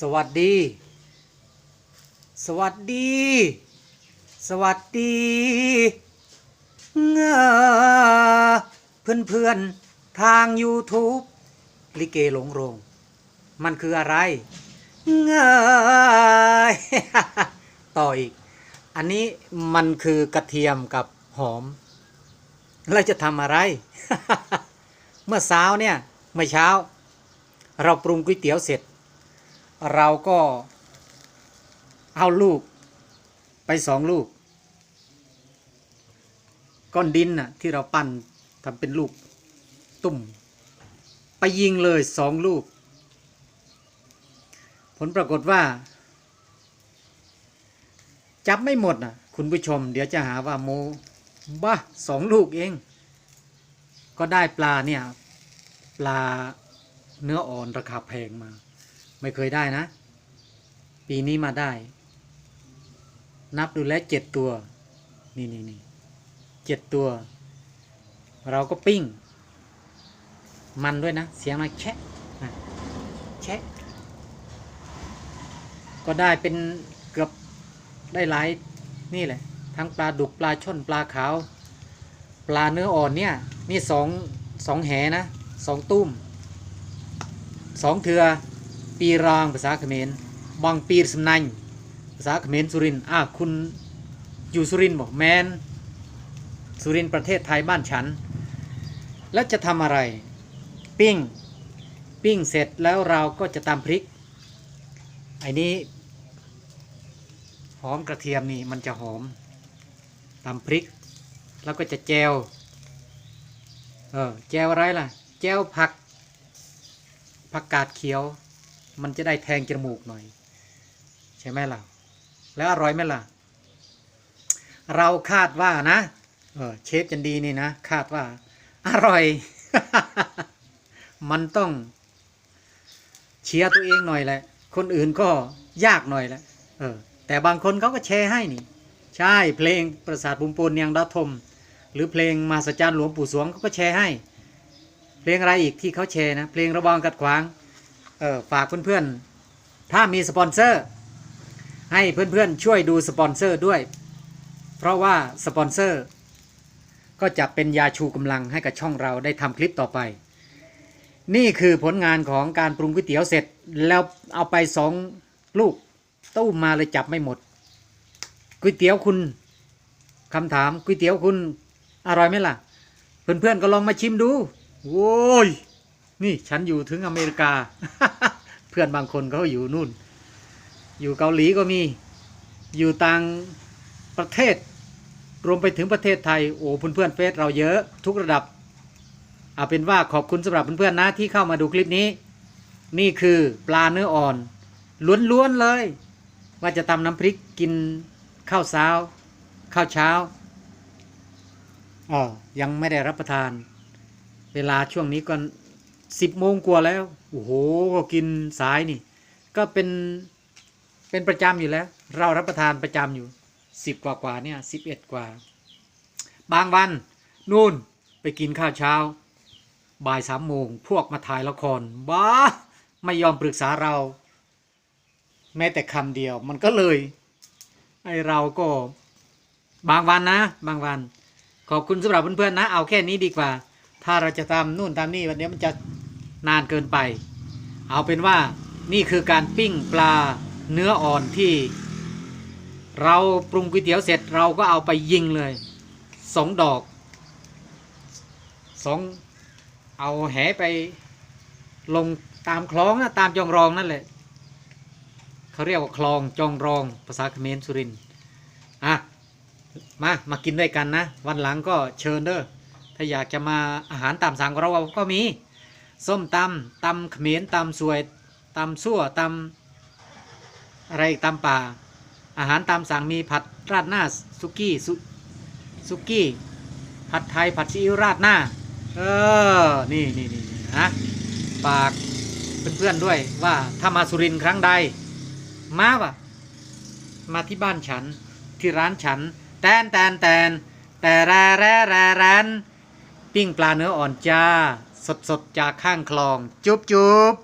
สวัสดี สวัสดี สวัสดีเงอเพื่อนเพื่อนทาง YouTube ลิเกหลงโรง มันคืออะไรเงยต่ออีก อันนี้มันคือกระเทียมกับหอมเราจะทำอะไร เมื่อเช้าเนี่ย เมื่อเช้า เราปรุงก๋วยเตี๋ยวเสร็จ เราก็เอาลูกไปสองลูก ก้อนดินน่ะที่เราปั้นทำเป็นลูกตุ่ม ไปยิงเลยสองลูก ผลปรากฏว่า จับไม่หมดน่ะ คุณผู้ชม เดี๋ยวจะหาว่าโมบ้าสองลูกเอง ก็ได้ปลาเนี่ย ปลาเนื้ออ่อนราคาแพงมา ไม่เคยได้นะ ปีนี้มาได้ นับดูแล้วเจ็ดตัว นี่นี่นี่เจ็ดตัว เราก็ปิ้ง มันด้วยนะ เสียงอะไรแชะแชะก็ได้เป็นเกือบได้หลายนี่แหละ ทั้งปลาดุกปลาช่อนปลาขาว ปลาเนื้ออ่อนเนี่ย นี่สองสองแหนะสองตุ้มสองเถือ ปีรางภาษาเขมรบางปีสำนันภาษาเขมรสุรินอะคุณอยู่สุรินบอกแมนสุรินประเทศไทยบ้านฉัน แล้วจะทำอะไร ปิ้ง ปิ้งเสร็จแล้วเราก็จะตำพริกไอ้นี้หอมกระเทียมนี่มันจะหอมตำพริก แล้วก็จะแจวเออแจวอะไรล่ะ แจวผักผักกาดเขียว มันจะได้แทงจมูกหน่อย ใช่ไหมล่ะ แล้วอร่อยไหมล่ะ เราคาดว่านะเออเชฟจันดีนี่นะ คาดว่า อร่อย มันต้องเชียร์ตัวเองหน่อยแหละ คนอื่นก็ยากหน่อยแหละเออ แต่บางคนเขาก็แชร์ให้นี่ ใช่เพลงประสาทบุมปูนยังดาทม หรือเพลงมาสจารย์หลวงปู่สวงเขาก็แชร์ให้ เพลงอะไรอีกที่เขาแชร์นะ เพลงระบองกัดขวาง เออฝากเพื่อนๆ ถ้ามีสปอนเซอร์ ให้เพื่อนๆ ช่วยดูสปอนเซอร์ด้วย เพราะว่าสปอนเซอร์ ก็จะเป็นยาชูกำลังให้กับช่องเราได้ทำคลิปต่อไป นี่คือผลงานของการปรุงก๋วยเตี๋ยวเสร็จแล้วเอาไปสองลูกตู้มมาเลยจับไม่หมดก๋วยเตี๋ยวคุณคำถามก๋วยเตี๋ยวคุณอร่อยไหมล่ะ เพื่อนๆก็ลองมาชิมดู โว้ย นี่ฉันอยู่ถึงอเมริกา เพื่อนบางคนเขาอยู่นู่น อยู่เกาหลีก็มี อยู่ต่างประเทศ รวมไปถึงประเทศไทย โอ้เพื่อนๆเฟซเราเยอะทุกระดับ เอาเป็นว่าขอบคุณสำหรับเพื่อนๆนะที่เข้ามาดูคลิปนี้ นี่คือปลาเนื้ออ่อนล้วนๆเลย ว่าจะตำน้ำพริกกินข้าวเช้า ข้าวเช้าอ๋อยังไม่ได้รับประทาน เวลาช่วงนี้ก็ สิบโมงกว่าแล้ว โอ้โห ก็กินสายนี่ ก็เป็นเป็นประจำอยู่แล้ว เรารับประทานประจำอยู่สิบกว่ากว่าเนี่ยสิบเอ็ดกว่า บางวัน นู่นไปกินข้าวเช้า บ่ายสามโมงพวกมาถ่ายละครบ้าไม่ยอมปรึกษาเรา แม้แต่คำเดียวมันก็เลยไอเราก็บางวันนะ บางวัน ขอบคุณสำหรับเพื่อนๆนะ เอาแค่นี้ดีกว่า ถ้าเราจะตามนู่นตามนี่วันนี้มันจะ นานเกินไป เอาเป็นว่านี่คือการปิ้งปลาเนื้ออ่อนที่ เราปรุงก๋วยเตี๋ยวเสร็จเราก็เอาไปยิงเลยสองดอกสองเอาแหไปลงตามคลองนะตามจองรองนั่นแหละเขาเรียกว่าคลองจองรองภาษาเขมรสุรินทร์อะมามากินด้วยกันนะ วันหลังก็เชิญเด้อถ้าอยากจะมาอาหารตามสั่งของเราก็มี ส้มตำตำเขมรตำสวยตำซั่วตำอะไรอีกตำป่า อาหารตามสั่งมีผัดราดหน้าสุกี้สุสุกี้ ผัดไทยผัดซีอิ๊วราดหน้า เออ นี่นี่นี่นะฝากเพื่อนๆด้วยว่าถ้ามาสุรินทร์ครั้งใด มาวะมาที่บ้านฉันที่ร้านฉัน แตนแตนแตนแต่แรแรแรแรนปิ้งปลาเนื้ออ่อนจ้า สดๆจากข้างคลอง จุ๊บจุ๊บ